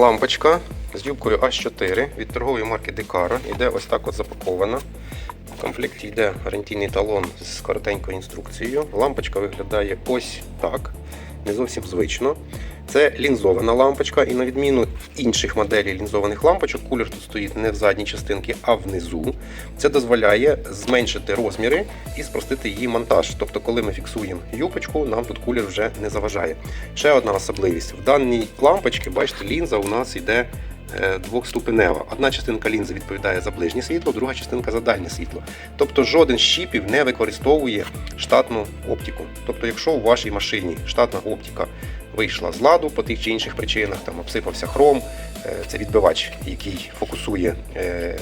лампочка з юбкою H4 від торгової марки Decaro. Іде ось так от запакована. В комплекті йде гарантійний талон з коротенькою інструкцією. Лампочка виглядає ось так, не зовсім звично. Це лінзована лампочка, і на відміну інших моделей лінзованих лампочок, кулер тут стоїть не в задній частинці, а внизу. Це дозволяє зменшити розміри і спростити її монтаж. Тобто, коли ми фіксуємо юпочку, нам тут кулер вже не заважає. Ще одна особливість: в даній лампочці, бачите, лінза у нас йде двохступенева. Одна частинка лінзи відповідає за ближнє світло, друга частинка за дальнє світло. Тобто жоден з щіпів не використовує штатну оптику. Тобто, якщо у вашій машині штатна оптика вийшла з ладу по тих чи інших причинах, там обсипався хром, е, це відбивач, який фокусує е,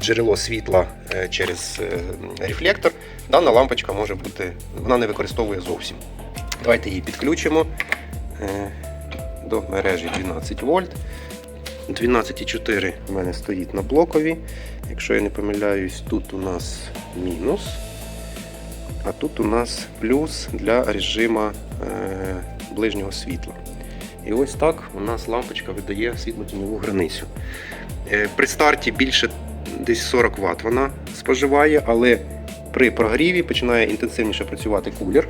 джерело світла е, через е, рефлектор, дана лампочка може бути, вона не використовує зовсім. Давайте її підключимо е, до мережі 12 вольт. 12,4 в мене стоїть на блокові. Якщо я не помиляюсь, тут у нас мінус. А тут у нас плюс для режиму е, ближнього світла. І ось так у нас лампочка видає світло-тіньову границю. Е, при старті більше десь 40 Вт вона споживає, але при прогріві починає інтенсивніше працювати кулер.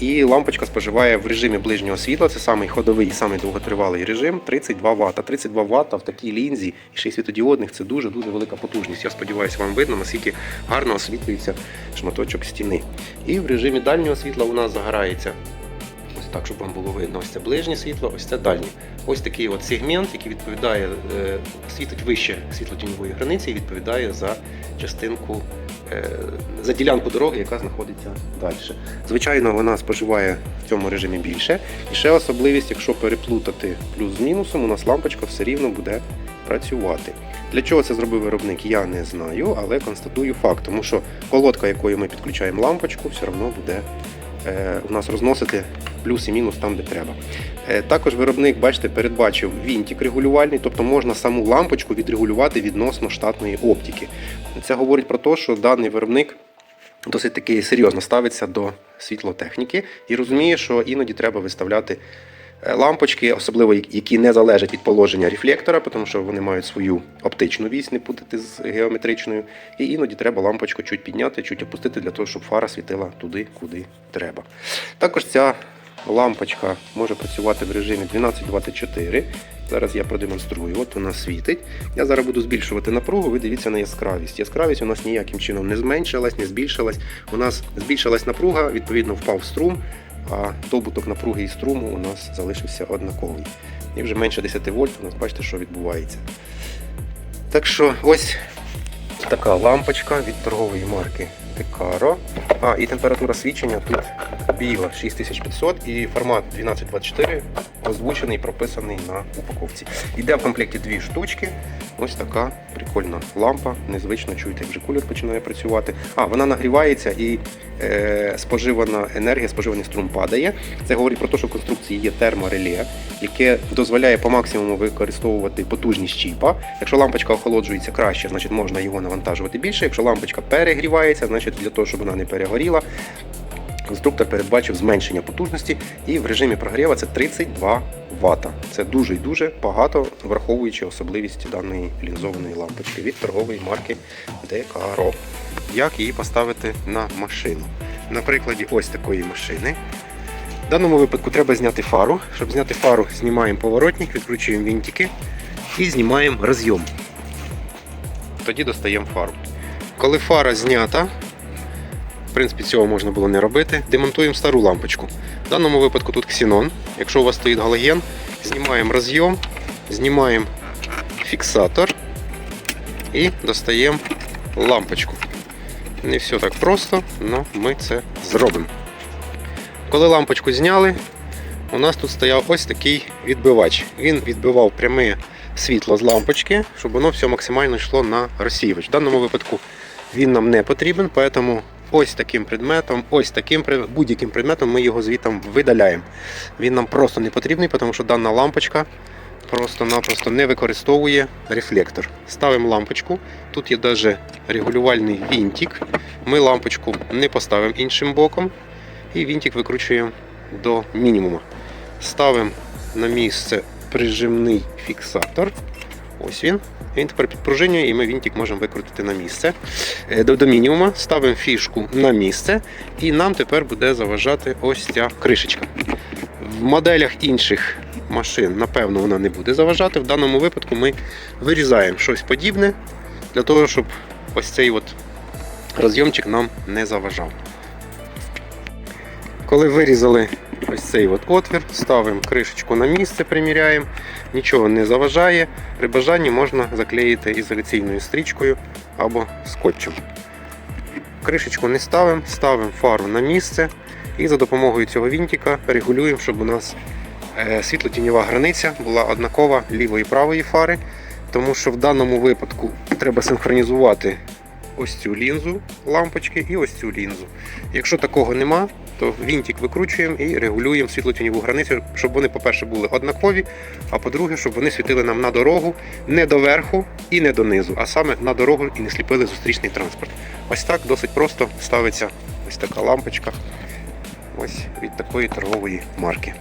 І лампочка споживає в режимі ближнього світла, це самий ходовий самий довготривалий режим 32 Вт. 32 Вт в такій лінзі і ще й світодіодних це дуже-дуже велика потужність. Я сподіваюся, вам видно, наскільки гарно освітлюється шматочок стіни. І в режимі дальнього світла у нас загорається. Ось так, щоб вам було видно, ось це ближнє світло, ось це дальнє. Ось такий от сегмент, який відповідає, е, світить вище світлотіньової границі і відповідає за частинку, за ділянку дороги, яка знаходиться далі. Звичайно, вона споживає в цьому режимі більше. І ще особливість, якщо переплутати плюс з мінусом, у нас лампочка все рівно буде працювати. Для чого це зробив виробник, я не знаю, але констатую факт, тому що колодка, якою ми підключаємо лампочку, все одно буде е, у нас розносити плюс і мінус там, де треба. Е, Також виробник, бачите, передбачив вінтик регулювальний, тобто можна саму лампочку відрегулювати відносно штатної оптики. Це говорить про те, що даний виробник досить таки серйозно ставиться до світлотехніки і розуміє, що іноді треба виставляти е, лампочки, особливо які не залежать від положення рефлектора, тому що вони мають свою оптичну вісь, не путати з геометричною. І іноді треба лампочку чуть підняти, чуть опустити для того, щоб фара світила туди, куди треба. Також ця лампочка може працювати в режимі 1224. Зараз я продемонструю. От вона світить. Я зараз буду збільшувати напругу. Ви дивіться на яскравість. Яскравість у нас ніяким чином не зменшилась, не збільшилась. У нас збільшилась напруга, відповідно, впав струм, а добуток напруги і струму у нас залишився однаковий. І вже менше 10 вольт, у нас бачите, що відбувається. Так що ось така лампочка від торгової марки Decaro. А, і температура свідчення тут біла 6500 і формат 1224 озвучений, прописаний на упаковці. Йде в комплекті дві штучки. Ось така прикольна лампа. Незвично чуєте, як вже кулер починає працювати. А, вона нагрівається і е, споживана енергія, споживаний струм падає. Це говорить про те, що в конструкції є термореле, яке дозволяє по максимуму використовувати потужність чіпа. Якщо лампочка охолоджується краще, значить можна його навантажувати більше. Якщо лампочка перегрівається, значить для того, щоб вона не перегоріла, конструктор передбачив зменшення потужності і в режимі прогріву це 32 Вт. Це дуже і дуже багато, враховуючи особливість даної лінзованої лампочки від торгової марки Decaro. Як її поставити на машину? На прикладі ось такої машини. В даному випадку треба зняти фару. Щоб зняти фару, знімаємо поворотник, відкручуємо вінтики і знімаємо розйом. Тоді достаємо фару. Коли фара знята, в принципі, цього можна було не робити. Демонтуємо стару лампочку. В даному випадку тут ксенон. Якщо у вас стоїть галоген, знімаємо розйом, знімаємо фіксатор і достаємо лампочку. Не все так просто, але ми це зробимо. Коли лампочку зняли, у нас тут стояв ось такий відбивач. Він відбивав пряме світло з лампочки, щоб воно все максимально йшло на розсіювач. В даному випадку він нам не потрібен, тому ось таким предметом, ось таким будь-яким предметом ми його звітом видаляємо. Він нам просто не потрібний, тому що дана лампочка просто-напросто не використовує рефлектор. Ставимо лампочку. Тут є навіть регулювальний вінтик. Ми лампочку не поставимо іншим боком і вінтик викручуємо до мінімуму. Ставимо на місце прижимний фіксатор. Ось він. Він тепер підпружинює і ми вінтик можемо викрутити на місце. Е, До, до мінімума ставимо фішку на місце, і нам тепер буде заважати ось ця кришечка. В моделях інших машин, напевно, вона не буде заважати. В даному випадку ми вирізаємо щось подібне для того, щоб ось цей от розйомчик нам не заважав. Коли вирізали ось цей от отвір, ставимо кришечку на місце, приміряємо, нічого не заважає. При бажанні можна заклеїти ізоляційною стрічкою або скотчем. Кришечку не ставимо, ставимо фару на місце і за допомогою цього вінтика регулюємо, щоб у нас е, світло-тіньова границя була однакова лівої і правої фари, тому що в даному випадку треба синхронізувати ось цю лінзу лампочки і ось цю лінзу. Якщо такого нема, то вінтик викручуємо і регулюємо світло-тіньову границю, щоб вони, по-перше, були однакові, а по-друге, щоб вони світили нам на дорогу не до верху і не донизу, а саме на дорогу і не сліпили зустрічний транспорт. Ось так досить просто ставиться ось така лампочка ось від такої торгової марки.